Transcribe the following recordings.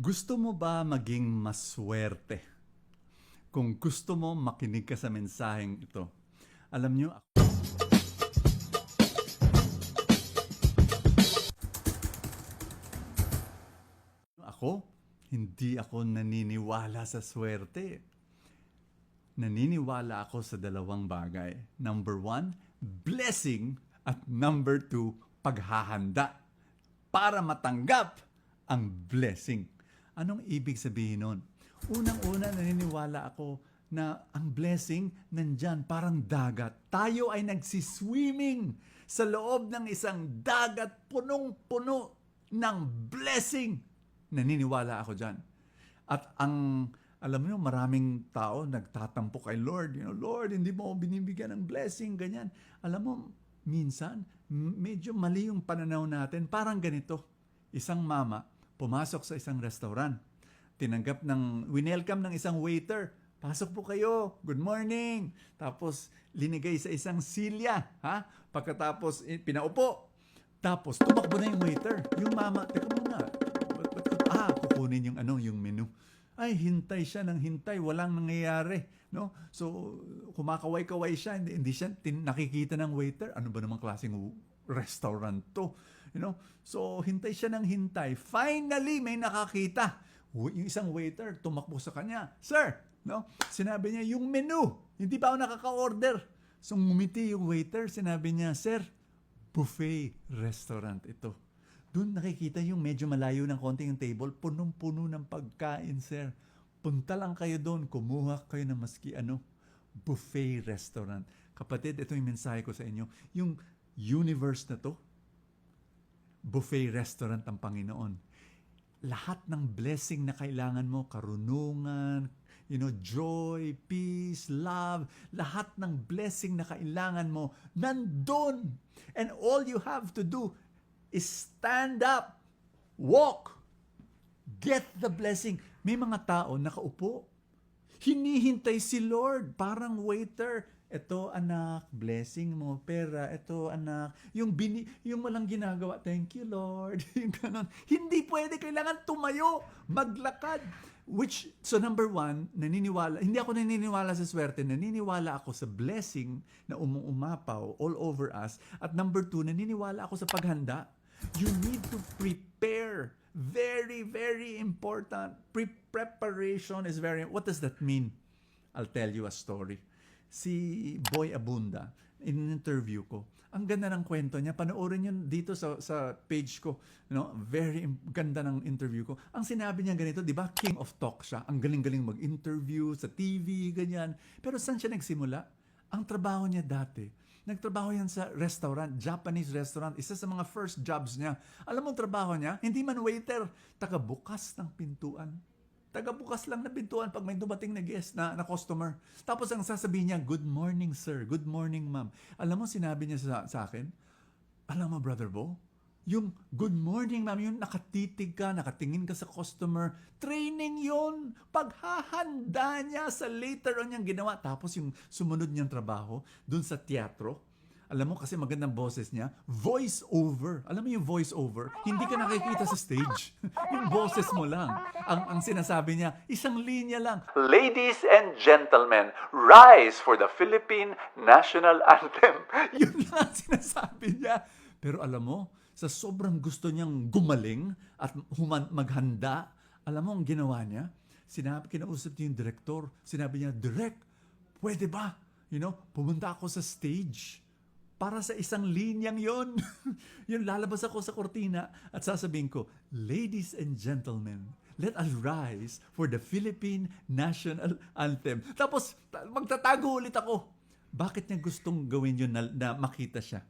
Gusto mo ba maging maswerte? Kung gusto mo makinig ka sa mensaheng ito, alam nyo, ako, hindi ako naniniwala sa swerte. Naniniwala ako sa dalawang bagay. Number one, blessing. At number two, paghahanda para matanggap ang blessing. Anong ibig sabihin nun? Unang-una, naniniwala ako na ang blessing nandyan parang dagat. Tayo ay nagsiswimming sa loob ng isang dagat punong-puno ng blessing. Naniniwala ako dyan. At ang, alam mo maraming tao nagtatampo kay Lord. You know, Lord, hindi mo binibigyan ng blessing, ganyan. Alam mo, minsan, medyo mali yung pananaw natin. Parang ganito. Isang mama, pumasok sa isang restaurant. Tinanggap ng, winelcome ng isang waiter. Pasok po kayo. Good morning. Tapos, linigay sa isang silya. Ha? Pagkatapos, eh, pinaupo. Tapos, tumakbo na yung waiter. Yung mama, teka muna. Ah, kukunin yung ano, yung menu. Ay, hintay siya ng hintay. Walang nangyayari. No? So, kumakaway-kaway siya. Hindi, hindi siya tin- nakikita ng waiter. Ano ba namang klaseng restaurant to? You know? So, hintay siya ng hintay. Finally, may nakakita. Yung isang waiter, tumakbo sa kanya. Sir, no? Sinabi niya, yung menu. Hindi ba ako nakaka-order? So, ngumiti yung waiter. Sinabi niya, Sir, buffet restaurant ito. Doon nakikita yung medyo malayo ng konti yung table, punong-puno ng pagkain, sir. Punta lang kayo doon, kumuha kayo ng maski ano, buffet restaurant. Kapatid, ito yung mensahe ko sa inyo. Yung universe na to, buffet restaurant ang Panginoon. Lahat ng blessing na kailangan mo, karunungan, you know, joy, peace, love, lahat ng blessing na kailangan mo, nandun. And all you have to do is stand up, walk, get the blessing. May mga tao nakaupo, hinihintay si Lord, parang waiter. Ito anak, blessing mo, pera, ito anak. Yung, bini, yung walang ginagawa, thank you Lord. yung ganon. Hindi pwede, kailangan tumayo, maglakad. Which, so number one, naniniwala, hindi ako naniniwala sa swerte, naniniwala ako sa blessing na umuumapaw all over us. At number two, naniniwala ako sa paghanda. You need to prepare. Very, very important. Pre- preparation is very, what does that mean? I'll tell you a story. Si Boy Abunda, in interview ko, ang ganda ng kwento niya. Panoorin yun dito sa, sa page ko. Know, very ganda ng interview ko. Ang sinabi niya ganito, di ba? King of talk siya. Ang galing-galing mag-interview sa TV, ganyan. Pero saan siya nagsimula? Ang trabaho niya dati, nagtrabaho yan sa restaurant, Japanese restaurant. Isa sa mga first jobs niya. Alam mo trabaho niya? Hindi man waiter, taga-bukas ng pintuan. Taga-bukas lang na pintuan pag may dumating na guest na, na customer. Tapos ang sasabihin niya, good morning sir, good morning ma'am. Alam mo sinabi niya sa, sa akin, alam mo brother Bo, yung good morning ma'am, yung nakatitig ka, nakatingin ka sa customer, training yun. Paghahanda niya sa later on niyang ginawa. Tapos yung sumunod niyang trabaho, dun sa teatro, alam mo kasi magandang boses niya, voice over. Alam mo yung voice over, hindi ka nakikita sa stage. yung boses mo lang. Ang, ang sinasabi niya, isang linya lang. Ladies and gentlemen, rise for the Philippine National Anthem. Yun lang ang sinasabi niya. Pero alam mo, sa sobrang gusto niyang gumaling at human, maghanda, alam mo ang ginawa niya? Sinabi, kinausap niya yung director. Sinabi niya, Direk, pwede ba? You know, pumunta ako sa stage para sa isang linyang yon. yun, lalabas ako sa kortina at sasabihin ko, Ladies and gentlemen, let us rise for the Philippine National Anthem. Tapos, ta- magtatago ulit ako. Bakit niya gustong gawin yun na, na makita siya?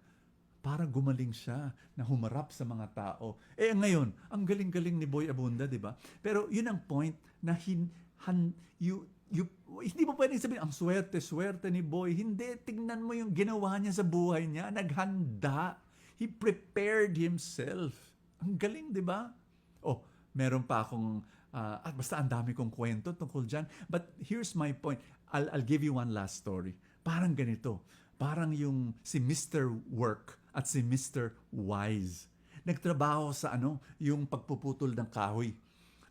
Para gumaling siya na humarap sa mga tao. Eh ngayon, ang galing-galing ni Boy Abunda, di ba? Pero yun ang point na hin, han, you, you, hindi mo pwedeng sabihin, ang swerte-swerte ni Boy. Hindi, tingnan mo yung ginawa niya sa buhay niya. Naghanda. He prepared himself. Ang galing, di ba? Oh, meron pa akong, ah, at basta ang dami kong kwento tungkol dyan. But here's my point. I'll, I'll give you one last story. Parang ganito. Parang yung si Mr. Work at si Mr. Wise. Nagtrabaho sa ano, yung pagpuputol ng kahoy.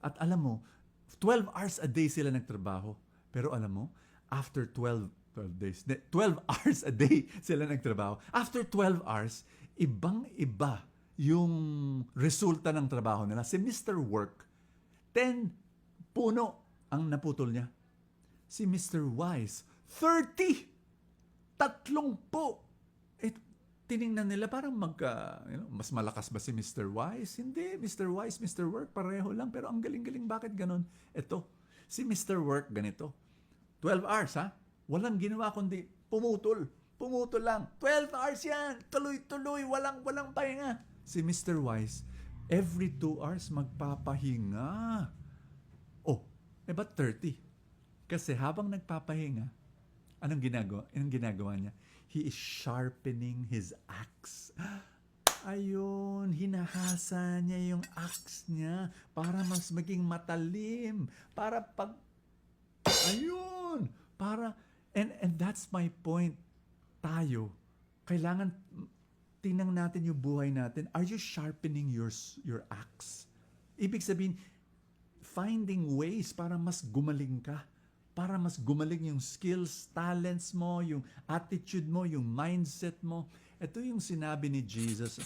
At alam mo, 12 hours a day sila nagtrabaho. Pero alam mo, after 12 12 days, de- 12 hours a day sila nagtrabaho. After 12 hours, ibang-iba yung resulta ng trabaho nila. Si Mr. Work, 10 puno ang naputol niya. Si Mr. Wise, 30! Tatlong po! Eh, tiningnan nila parang magka, you know, mas malakas ba si Mr. Wise? Hindi, Mr. Wise, Mr. Work, pareho lang. Pero ang galing-galing, bakit ganun? Ito, si Mr. Work, ganito. 12 hours, ha? Walang ginawa kundi pumutol. Pumutol lang. 12 hours yan. Tuloy-tuloy. Walang, walang pahinga. Si Mr. Wise, every 2 hours magpapahinga. Oh, eh ba't 30? Kasi habang nagpapahinga, anong ginagawa? Anong ginagawa niya? He is sharpening his axe. Ayun, hinahasa niya yung axe niya para mas maging matalim. Para pag... Ayun! Para... And, and that's my point. Tayo, kailangan tingnan natin yung buhay natin. Are you sharpening your, your axe? Ibig sabihin, finding ways para mas gumaling ka. Para mas gumaling yung skills, talents mo, yung attitude mo, yung mindset mo. Ito yung sinabi ni Jesus.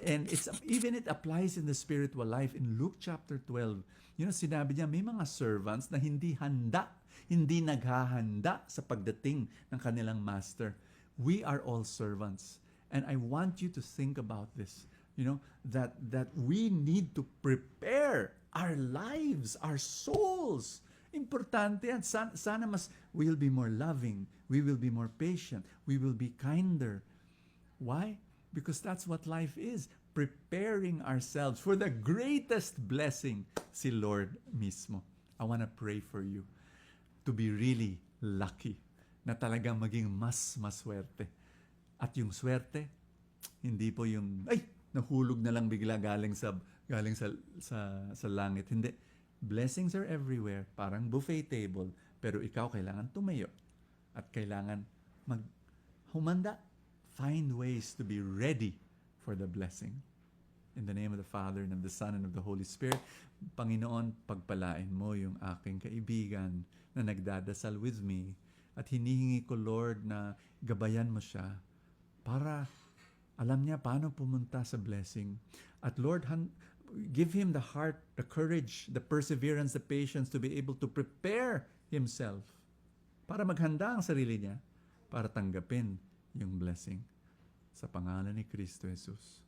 And it's even it applies in the spiritual life. In Luke chapter 12, you know, sinabi niya, may mga servants na hindi handa, hindi naghahanda sa pagdating ng kanilang master. We are all servants. And I want you to think about this. You know, that that we need to prepare our lives, our souls. Importante yan. Sana, sana mas we will be more loving, we will be more patient, we will be kinder. Why? Because that's what life is. Preparing ourselves for the greatest blessing, si Lord mismo. I want to pray for you to be really lucky na talagang maging mas maswerte. At yung swerte, hindi po yung, ay, nahulog na lang bigla galing sa, galing sa, sa, sa langit. Hindi. Blessings are everywhere. Parang buffet table. Pero ikaw kailangan tumayo. At kailangan mag humanda. Find ways to be ready for the blessing. In the name of the Father, and of the Son, and of the Holy Spirit, Panginoon, pagpalain mo yung aking kaibigan na nagdadasal with me at hinihingi ko, Lord, na gabayan mo siya para alam niya paano pumunta sa blessing. At Lord, han- give him the heart, the courage, the perseverance, the patience to be able to prepare himself para maghanda ang sarili niya para tanggapin yung blessing. Sa pangalan ni Kristo Jesus.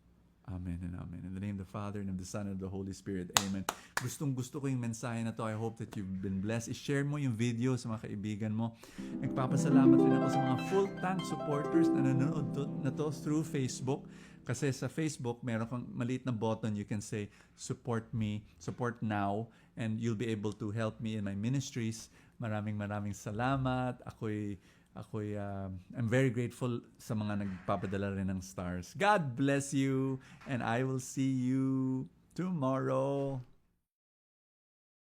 Amen and amen. In the name of the Father and of the Son and of the Holy Spirit. Amen. Gustong gusto ko yung mensahe na to. I hope that you've been blessed. I-share mo yung video sa mga kaibigan mo. Nagpapasalamat rin ako sa mga full tank supporters na nanonood to, na to through Facebook. Kasi sa Facebook, meron kang maliit na button. You can say, support me, support now, and you'll be able to help me in my ministries. Maraming maraming salamat. Ako'y ako'y uh, I'm very grateful sa mga nagpapadala rin ng stars. God bless you and I will see you tomorrow.